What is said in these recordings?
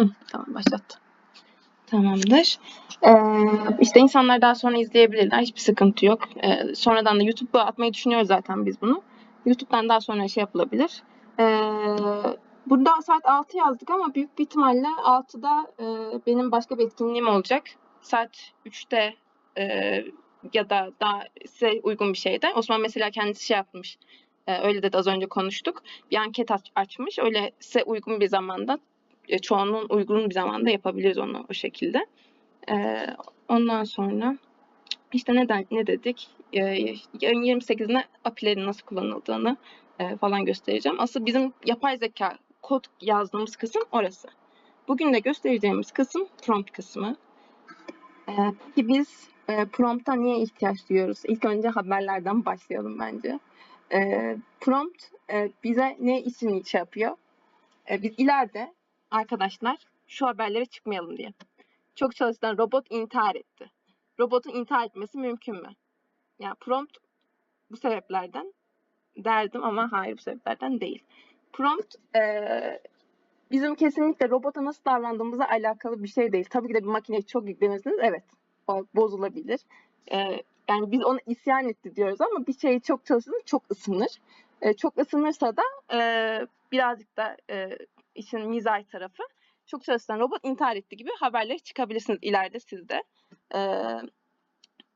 Hı, tamam başlattım. Tamamdır. Ee, işte insanlar daha sonra izleyebilirler. Hiçbir sıkıntı yok. Ee, sonradan da YouTube'a atmayı düşünüyoruz zaten biz bunu. YouTube'dan daha sonra şey yapılabilir. Ee, burada saat 6 yazdık ama büyük bir ihtimalle 6'da e, benim başka bir etkinliğim olacak. Saat 3'te e, ya da daha size uygun bir şeyde. Osman mesela kendisi şey yapmış. E, öyle dedi az önce konuştuk. Bir anket aç- açmış. Öyle size uygun bir zamanda çoğunluğun uygun bir zamanda yapabiliriz onu o şekilde. E, ondan sonra işte neden ne dedik? E, yarın 28'inde API'lerin nasıl kullanıldığını e, falan göstereceğim. Asıl bizim yapay zeka kod yazdığımız kısım orası. Bugün de göstereceğimiz kısım prompt kısmı. E, peki biz e, prompt'a niye ihtiyaç duyuyoruz? İlk önce haberlerden başlayalım bence. E, prompt e, bize ne için şey yapıyor? E, biz ileride arkadaşlar şu haberlere çıkmayalım diye. Çok çalışan robot intihar etti. Robotun intihar etmesi mümkün mü? Yani prompt bu sebeplerden derdim ama hayır bu sebeplerden değil. Prompt eee, bizim kesinlikle robota nasıl davrandığımızla alakalı bir şey değil. Tabii ki de bir makineye çok yüklenirsiniz. Evet bozulabilir. Eee, yani biz ona isyan etti diyoruz ama bir şeyi çok çalışırsa çok ısınır. Eee, çok ısınırsa da eee, birazcık da eee işin mizah tarafı çok çalışan robot intihar etti gibi haberleri çıkabilirsiniz ileride sizde. Ee,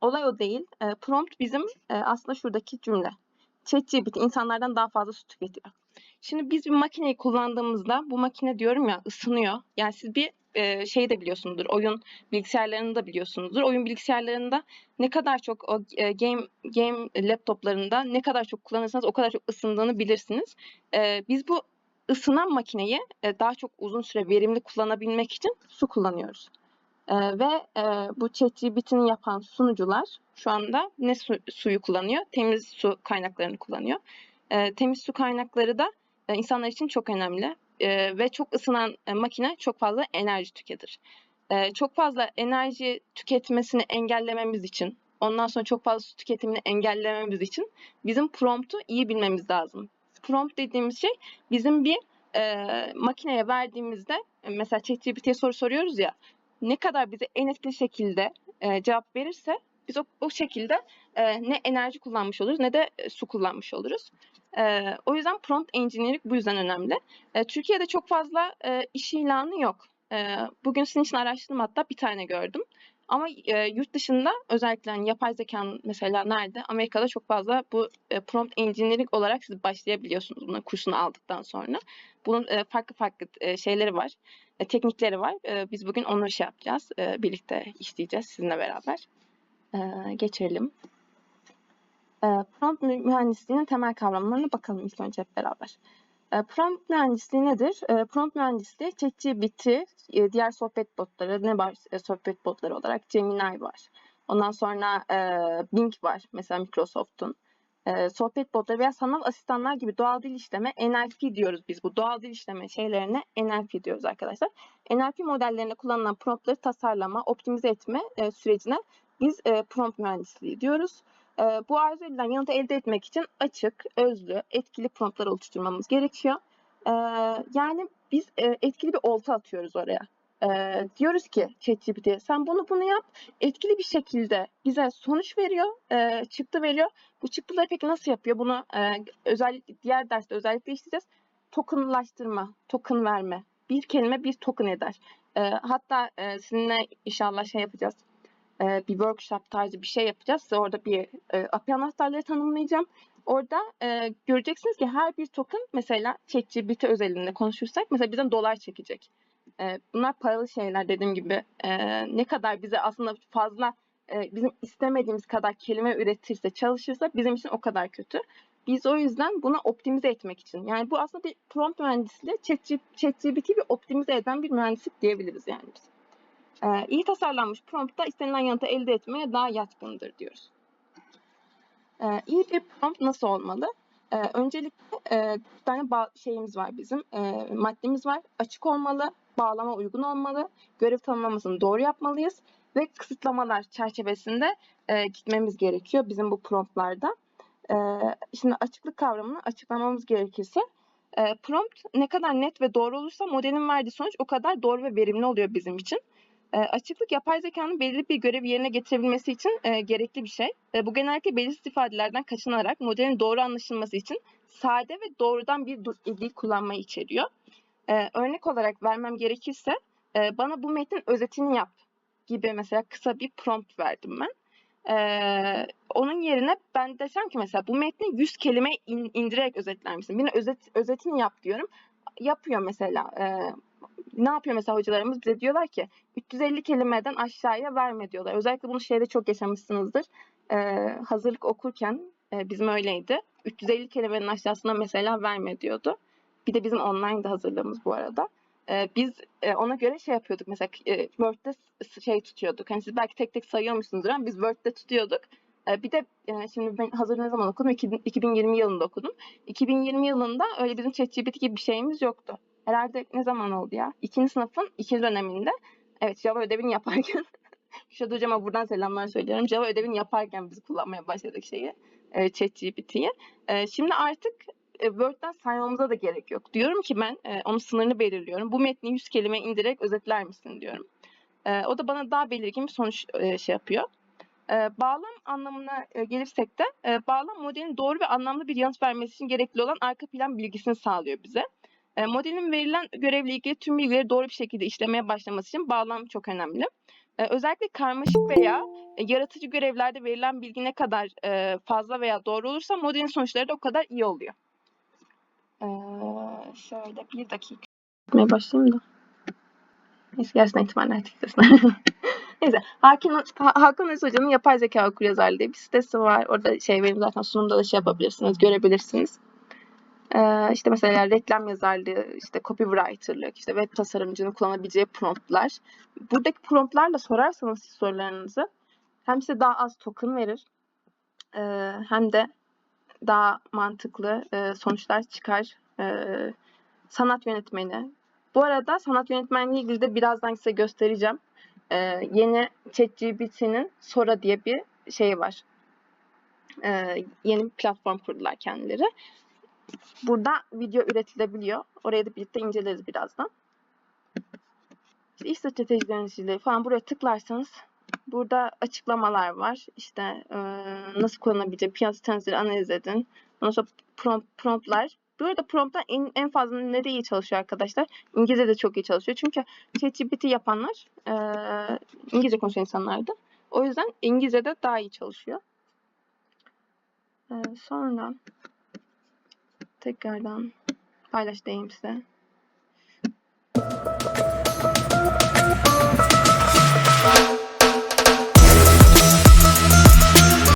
olay o değil. Ee, prompt bizim e, aslında şuradaki cümle. ChatGPT insanlardan daha fazla su tüketiyor. Şimdi biz bir makineyi kullandığımızda bu makine diyorum ya ısınıyor. Yani siz bir e, şey de biliyorsunuzdur. Oyun bilgisayarlarını da biliyorsunuzdur. Oyun bilgisayarlarında ne kadar çok o e, game game laptoplarında ne kadar çok kullanırsanız o kadar çok ısındığını bilirsiniz. E, biz bu ısınan makineyi e, daha çok uzun süre verimli kullanabilmek için su kullanıyoruz. E, ve e, bu ChatGPT'ni yapan sunucular şu anda ne su- suyu kullanıyor? Temiz su kaynaklarını kullanıyor. E, temiz su kaynakları da e, insanlar için çok önemli E, ve çok ısınan e, makine çok fazla enerji tüketir. E, çok fazla enerji tüketmesini engellememiz için, ondan sonra çok fazla su tüketimini engellememiz için bizim promptu iyi bilmemiz lazım. Prompt dediğimiz şey bizim bir e, makineye verdiğimizde e, mesela ChatGPT'ye soru soruyoruz ya ne kadar bize en etkili şekilde e, cevap verirse biz o, o şekilde e, ne enerji kullanmış oluruz ne de e, su kullanmış oluruz. E, o yüzden prompt engineering bu yüzden önemli. E, Türkiye'de çok fazla e, iş ilanı yok. E, bugün sizin için araştırdım hatta bir tane gördüm. Ama e, yurt dışında özellikle hani yapay zekanın mesela nerede? Amerika'da çok fazla bu e, prompt engineering olarak siz başlayabiliyorsunuz bunun kursunu aldıktan sonra. Bunun e, farklı farklı e, şeyleri var, e, teknikleri var. E, biz bugün onları şey yapacağız, e, birlikte işleyeceğiz sizinle beraber. E, geçelim. E, prompt mühendisliğinin temel kavramlarına bakalım ilk önce hep beraber. E, prompt mühendisliği nedir? E, prompt mühendisliği ChatGPT, e, diğer sohbet botları, ne var e, sohbet botları olarak? Gemini var. Ondan sonra e, Bing var mesela Microsoft'un. Sohbet botları veya sanal asistanlar gibi doğal dil işleme, NLP diyoruz biz bu doğal dil işleme şeylerine NLP diyoruz arkadaşlar. NLP modellerinde kullanılan promptları tasarlama, optimize etme sürecine biz prompt mühendisliği diyoruz. E, bu arzu edilen yanıtı elde etmek için açık, özlü, etkili promptlar oluşturmamız gerekiyor. E, yani biz e, etkili bir olta atıyoruz oraya. E, diyoruz ki ChatGPT'ye sen bunu bunu yap, etkili bir şekilde bize sonuç veriyor, e, çıktı veriyor. Bu çıktıları peki nasıl yapıyor? Bunu e, özellikle diğer derste özellikle işleyeceğiz. Tokenlaştırma, token verme. Bir kelime bir token eder. Hatta sizinle inşallah şey yapacağız e, bir workshop tarzı bir şey yapacağız. Size orada bir e, API anahtarları tanımlayacağım. Orada e, göreceksiniz ki her bir token mesela ChatGPT özelinde konuşursak mesela bizden dolar çekecek. E, bunlar paralı şeyler dediğim gibi. E, ne kadar bize aslında fazla e, bizim istemediğimiz kadar kelime üretirse, çalışırsa bizim için o kadar kötü. Biz o yüzden bunu optimize etmek için. Yani bu aslında bir prompt mühendisliği, ChatGPT'yi bir optimize eden bir mühendislik diyebiliriz yani biz. Ee, iyi tasarlanmış promptta istenilen yanıtı elde etmeye daha yatkındır diyoruz. Ee, iyi bir prompt nasıl olmalı? Ee, öncelikle e, bir tane şeyimiz var bizim, e, maddemiz var. Açık olmalı, bağlama uygun olmalı, görev tanımlamasını doğru yapmalıyız ve kısıtlamalar çerçevesinde e, gitmemiz gerekiyor bizim bu promptlarda. E, şimdi açıklık kavramını açıklamamız gerekirse E, prompt ne kadar net ve doğru olursa modelin verdiği sonuç o kadar doğru ve verimli oluyor bizim için. E, açıklık yapay zekanın belirli bir görevi yerine getirebilmesi için e, gerekli bir şey. E, bu genellikle belirsiz ifadelerden kaçınarak modelin doğru anlaşılması için sade ve doğrudan bir dil kullanmayı içeriyor. E, örnek olarak vermem gerekirse e, bana bu metnin özetini yap gibi mesela kısa bir prompt verdim ben. Ee, onun yerine ben desem ki mesela bu metni 100 kelime in- indirerek özetler misin? Bir özet, özetini yap diyorum. Yapıyor mesela. Ee, ne yapıyor mesela hocalarımız? Bize diyorlar ki 350 kelimeden aşağıya verme diyorlar. Özellikle bunu şeyde çok yaşamışsınızdır. Ee, hazırlık okurken e, bizim öyleydi. 350 kelimenin aşağısına mesela verme diyordu. Bir de bizim online'da hazırlığımız bu arada. Ee, biz e, ona göre şey yapıyorduk mesela e, Word'de şey tutuyorduk. Hani siz belki tek tek sayıyormuşsunuzdur ama biz Word'de tutuyorduk. Bir de e, şimdi ben hazır ne zaman okudum? İki- 2020 yılında okudum. 2020 yılında öyle bizim ChatGPT gibi bir şeyimiz yoktu. Herhalde ne zaman oldu ya? İkinci sınıfın ikinci döneminde evet Java ödevini yaparken Küşat hocama buradan selamlar söylüyorum. Java ödevini yaparken biz kullanmaya başladık şeyi. E, ChatGPT'yi. E, şimdi artık e, Word'den saymamıza da gerek yok. Diyorum ki ben e, onun sınırını belirliyorum. Bu metni 100 kelime indirerek özetler misin diyorum. E, o da bana daha belirgin bir sonuç e, şey yapıyor. E, bağlam anlamına e, gelirsek de e, bağlam modelin doğru ve anlamlı bir yanıt vermesi için gerekli olan arka plan bilgisini sağlıyor bize. Modelin verilen görevle ilgili tüm bilgileri doğru bir şekilde işlemeye başlaması için bağlam çok önemli. Özellikle karmaşık veya e, yaratıcı görevlerde verilen bilgi ne kadar fazla veya doğru olursa modelin sonuçları da o kadar iyi oluyor. Şöyle bir dakika. Başlayayım da. Neyse gerçekten ihtimaller tıklasın. Neyse. Hakan, Ha- Hakan Öz Hoca'nın Yapay Zeka Okuryazarlığı diye bir sitesi var. Orada şey benim zaten sunumda da şey yapabilirsiniz, görebilirsiniz. Ee, işte mesela reklam yazarlığı, işte copywriterlık, işte web tasarımcının kullanabileceği promptlar. Buradaki promptlarla sorarsanız siz sorularınızı hem size daha az token verir e, hem de daha mantıklı e, sonuçlar çıkar. E, sanat yönetmeni. Bu arada sanat yönetmenliği ilgili de birazdan size göstereceğim. Yeni ChatGPT'nin Sora diye bir şey var. Yeni bir platform kurdular kendileri. Burada video üretilebiliyor. Oraya da birlikte inceleriz birazdan. İşte iş stratejileri falan buraya tıklarsanız burada açıklamalar var. İşte e, nasıl kullanabileceğim, piyasa trendleri analiz edin. Ondan sonra prompt, promptlar. Bu arada promptlar en, en fazla nerede iyi çalışıyor arkadaşlar? İngilizce de çok iyi çalışıyor. Çünkü ChatGPT yapanlar e, İngilizce konuşan insanlardı. O yüzden İngilizce'de daha iyi çalışıyor. E, sonra tekrardan paylaş diyeyim size.